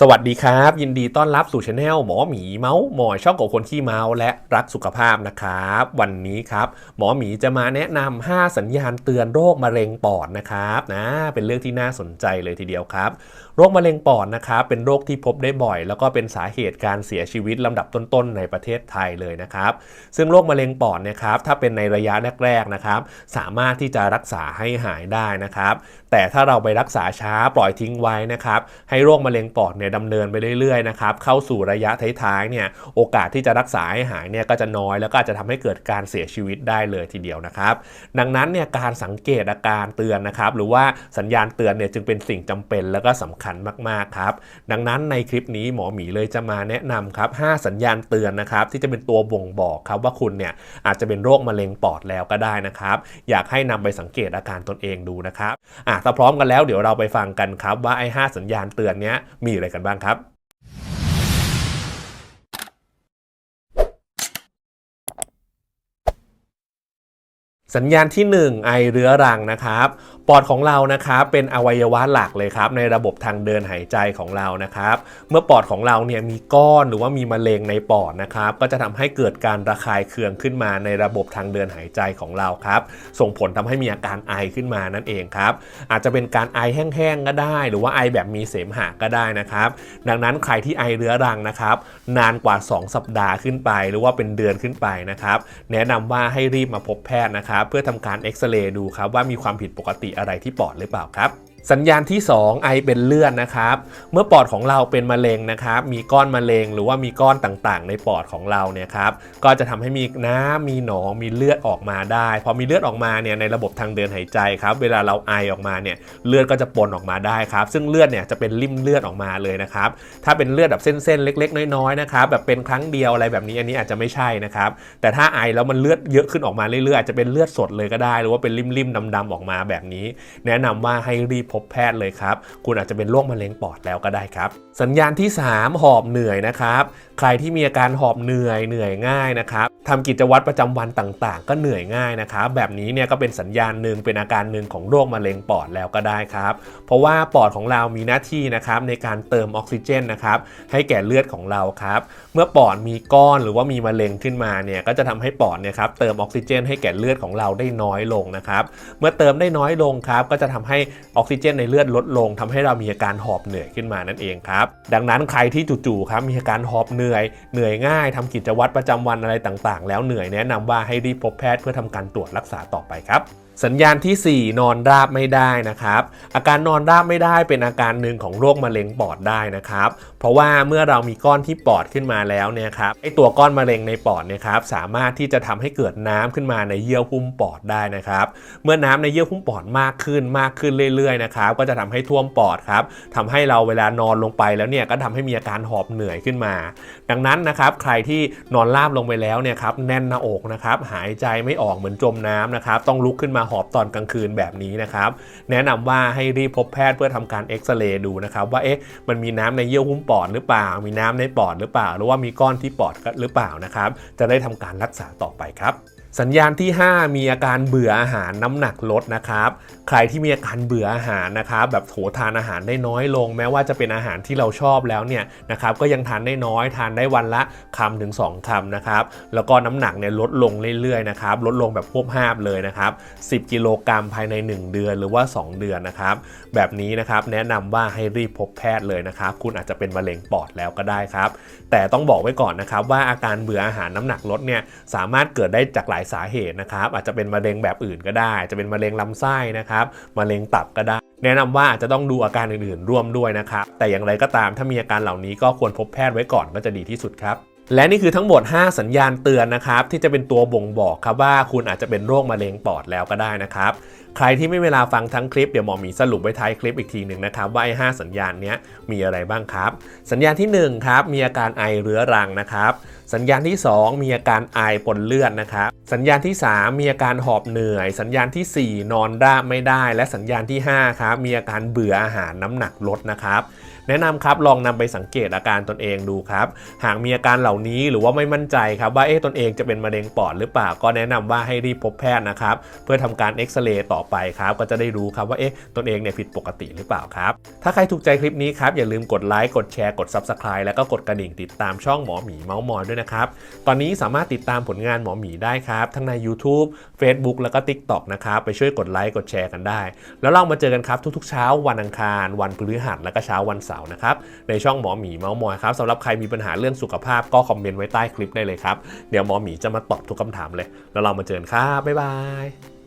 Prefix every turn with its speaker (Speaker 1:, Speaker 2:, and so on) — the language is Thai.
Speaker 1: สวัสดีครับ ยินดีต้อนรับสู่ช anel หมอหมีเมาส์หมอยชอบกับคนขี้เมาและรักสุขภาพนะครับ วันนี้ครับ หมอหมีจะมาแนะนำ5สัญญาณเตือนโรคมะเร็งปอดนะครับนะเป็นเรื่องที่น่าสนใจเลยทีเดียวครับ โรคมะเร็งปอดนะครับเป็นโรคที่พบได้บ่อย แล้วก็เป็นสาเหตุการเสียชีวิตลำดับต้นๆในประเทศไทยเลยนะครับ ซึ่งโรคมะเร็งปอดเนะครับถ้าเป็นในระยะแรกๆนะครับ สามารถที่จะรักษาให้หายได้นะครับ แต่ถ้าเราไปรักษาช้าปล่อยทิ้งไว้นะครับ ให้โรคมะเร็งปอดเนี่ยดำเนินไปเรื่อยๆนะครับเข้าสู่ระยะท้ายๆเนี่ยโอกาสที่จะรักษาให้หายเนี่ยก็จะน้อยแล้วก็อาจจะทำให้เกิดการเสียชีวิตได้เลยทีเดียวนะครับ ดังนั้นเนี่ยการสังเกตอาการเตือนนะครับหรือว่าสัญญาณเตือนเนี่ยจึงเป็นสิ่งจำเป็นแล้วก็สำคัญมากๆครับดังนั้นในคลิปนี้หมอหมีเลยจะมาแนะนำครับ5สัญญาณเตือนนะครับที่จะเป็นตัวบ่งบอกครับว่าคุณเนี่ยอาจจะเป็นโรคมะเร็งปอดแล้วก็ได้นะครับอยากให้นำไปสังเกตอาการตนเองดูนะครับอะถ้าพร้อมกันแล้วเดี๋ยวเราไปฟังกันครับว่าไอ้5สัญญาณเตือนเนี้ยมีอะไรกันบ้างครับสัญญาณที่ 1 ไอเรื้อรังนะครับปอดของเรานะครับเป็นอวัยวะหลักเลยครับในระบบทางเดินหายใจของเรานะครับ เมื่อปอดของเราเนี่ยมีก้อนหรือว่ามีมะเร็งในปอดนะครับ ก็จะทำให้เกิดการระคายเคืองขึ้นมาในระบบทางเดินหายใจของเราครับ ส่งผลทำให้มีอาการไอขึ้นมานั่นเองครับ อาจจะเป็นการไอแห้งๆก็ได้ หรือว่าไอแบบมีเสมหะก็ได้นะครับ ดังนั้นใครที่ไอเรื้อรังนะครับ นานกว่า 2 สัปดาห์ขึ้นไป หรือว่าเป็นเดือนขึ้นไปนะครับ แนะนำว่าให้รีบมาพบแพทย์นะครับ เพื่อทำการเอ็กซเรย์ดูครับว่ามีความผิดปกติอะไรที่ปอดหรือเปล่าครับ สัญญาณที่ 2 ไอเป็นเลือดนะครับ เมื่อปอดของเราเป็นมะเร็งนะครับ มีก้อนมะเร็งหรือว่ามีก้อนต่างๆ ในปอดของเราเนี่ยครับ ก็จะทำให้มีน้ำมีหนองมีเลือดออกมาได้ พอมีเลือดออกมาเนี่ยในระบบทางเดินหายใจครับ เวลาเราไอออกมาเนี่ยเลือดก็จะปนออกมาได้ครับ ซึ่งเลือดเนี่ยจะเป็นริ่มเลือดออกมาเลยนะครับ ถ้าเป็นเลือดแบบเส้นๆเล็ก ๆ น้อยๆนะครับแบบเป็นครั้งเดียวอะไรแบบนี้อันนี้อาจจะไม่ใช่นะครับ แต่ถ้าไอแล้วมันเลือดเยอะขึ้นออกมาเรื่อยๆอาจจะเป็นเลือดสดเลยก็ได้ หรือว่าเป็นริ่มๆดำๆออกมาแบบนี้ แนะนำว่าให้รีบพบแพทย์เลยครับ คุณอาจจะเป็นโรคมะเร็งปอดแล้วก็ได้ครับ สัญญาณที่ 3 หอบเหนื่อยนะครับ ใครที่มีอาการหอบเหนื่อยเหนื่อยง่ายนะครับทำกิจวัตรประจำวันต่างๆ ก็เหนื่อยง่ายนะครับแบบนี้เนี่ยก็เป็นสัญญาณหนึ่งเป็นอาการหนึ่งของโรคมะเร็งปอดแล้วก็ได้ครับ เพราะว่าปอดของเรามีหน้าที่นะครับในการเติมออกซิเจนนะครับให้แก่เลือดของเราครับ เมื่อปอดมีก้อนหรือว่ามีมะเร็งขึ้นมาเนี่ยก็จะทำให้ปอดเนี่ยครับเติมออกซิเจนให้แก่เลือดของเราได้น้อยลงนะครับ เมื่อเติมได้น้อยลงครับ ก็จะทำให้ออกซิเจนในเลือดลดลงทำให้เรามีอาการหอบเหนื่อยขึ้นมานั่นเองครับ ดังนั้นใครที่จู่ๆครับมีอาการหอบเหนื่อยเหนื่อยง่ายทำกิจวัตรประจำวันอะไรต่างๆ แล้วเหนื่อยแนะนำว่าให้รีบพบแพทย์เพื่อทำการตรวจรักษาต่อไปครับ สัญญาณทีสี่ 4 นอนราบไม่ได้นะครับ อาการนอนราบไม่ได้เป็นอาการหนึ่งของโรคมะเร็งปอดได้นะครับ เพราะว่าเมื่อเรามีก้อนที่ปอดขึ้นมาแล้วเนี่ยครับไอตัวก้อนมะเร็งในปอดเนี่ยครับสามารถที่จะทำให้เกิดน้ำขึ้นมาในเยื่อหุ้มปอดได้นะครับ เมื่อน้ำในเยื่อหุ้มปอดมากขึ้นมากขึ้นเรื่อยๆนะครับก็จะทำให้ท่วมปอดครับทำให้เราเวลานอนลงไปแล้วเนี่ยก็ทำให้มีอาการหอบเหนื่อยขึ้นมา ดังนั้นนะครับใครที่นอนราบลงไปแล้วเนี่ยครับแน่นหน้าอกนะครับหายใจไม่ออกเหมือนจมน้ำนะครับต้องลุกขึ้นมาหอบตอนกลางคืนแบบนี้นะครับ แนะนำว่าให้รีบพบแพทย์เพื่อทำการเอ็กซเรย์ดูนะครับว่าเอ๊ะมันมีน้ำในเยื่อหุ้มปอดหรือเปล่า มีน้ำในปอดหรือเปล่า หรือว่ามีก้อนที่ปอดหรือเปล่านะครับ จะได้ทำการรักษาต่อไปครับ สัญญาณที่ 5 มีอาการเบื่ออาหารน้ำหนักลดนะครับ ใครที่มีอาการเบื่ออาหารนะครับแบบโหทานอาหารได้น้อยลง แม้ว่าจะเป็นอาหารที่เราชอบแล้วเนี่ยนะครับก็ยังทานได้น้อยทานได้วันละคำถึง 2คำนะครับแล้วก็น้ำหนักเนี่ยลดลงเรื่อยๆนะครับลดลงแบบพวบภาพเลยนะครับ10 กิโลกรัมภายใน 1 เดือนหรือว่า 2 เดือนนะครับแบบนี้นะครับแนะนำว่าให้รีบพบแพทย์เลยนะครับคุณอาจจะเป็นมะเร็งปอดแล้วก็ได้ครับแต่ต้องบอกไว้ก่อนนะครับว่าอาการเบื่ออาหารน้ำหนักลดเนี่ยสามารถเกิดได้จากหลายสาเหตุนะครับ อาจจะเป็นมะเร็งแบบอื่นก็ได้ จะเป็นมะเร็งลำไส้นะครับมะเร็งตับก็ได้ แนะนำว่าอาจจะต้องดูอาการอื่นๆร่วมด้วยนะครับ แต่อย่างไรก็ตามถ้ามีอาการเหล่านี้ก็ควรพบแพทย์ไว้ก่อนก็จะดีที่สุดครับและนี่คือทั้งหมด 5 สัญญาณเตือนนะครับ ที่จะเป็นตัวบ่งบอกครับว่าคุณอาจจะเป็นโรคมะเร็งปอดแล้วก็ได้นะครับ ใครที่ไม่เวลาฟังทั้งคลิปเดี๋ยวหมอมีสรุปไว้ท้ายคลิปอีกทีหนึ่งนะครับ ว่าไอ้หสัญญาณนี้มีอะไรบ้างครับ สัญญาณที่1ครับมีอาการไอเรื้อรังนะครับ สัญญาณที่ 2 มีอาการไอปนเลือดนะครับ สัญญาณที่ 3 มีอาการหอบเหนื่อย สัญญาณทีสี่4 นอนราบไม่ได้ และสัญญาณที่5ครับมีอาการเบื่ออาหารน้ำหนักลดนะครับ แนะนำครับลองนำไปสังเกตอาการตนเองดูครับ หากมีอาการเหล่านี้หรือว่าไม่มั่นใจครับว่าเอ๊ะตนเองจะเป็นมะเร็งปอดหรือเปล่าก็แนะนำว่าให้รีบพบแพทย์นะครับเพื่อทำการเอ็กซเรย์ต่อไปครับก็จะได้รู้ครับว่าเอ๊ะตนเองเนี่ยผิดปกติหรือเปล่าครับ ถ้าใครถูกใจคลิปนี้ครับอย่าลืมกดไลค์กดแชร์กด Subscribe แล้วก็กดกระดิ่งติดตามช่องหมอหมีเมาส์มอยด้วยนะครับตอนนี้สามารถติดตามผลงานหมอหมีได้ครับทั้งใน YouTube Facebook แล้วก็ TikTok นะครับไปช่วยกดไลค์กดแชร์กันได้ แล้วเรามาเจอกันครับทุกๆ เช้าวันอังคาร วันพฤหัสและก็เช้าวันเสาร์นะครับในช่องหมอหมีเมาส์มอยครับสำหรับใครมีปัญหาเรื่องสุขภาพก็คอมเมนต์ไว้ใต้คลิปได้เลยครับเดี๋ยวหมอหมีจะมาตอบทุกคำถามเลย แล้วเรามาเจอกันครับบ๊ายบาย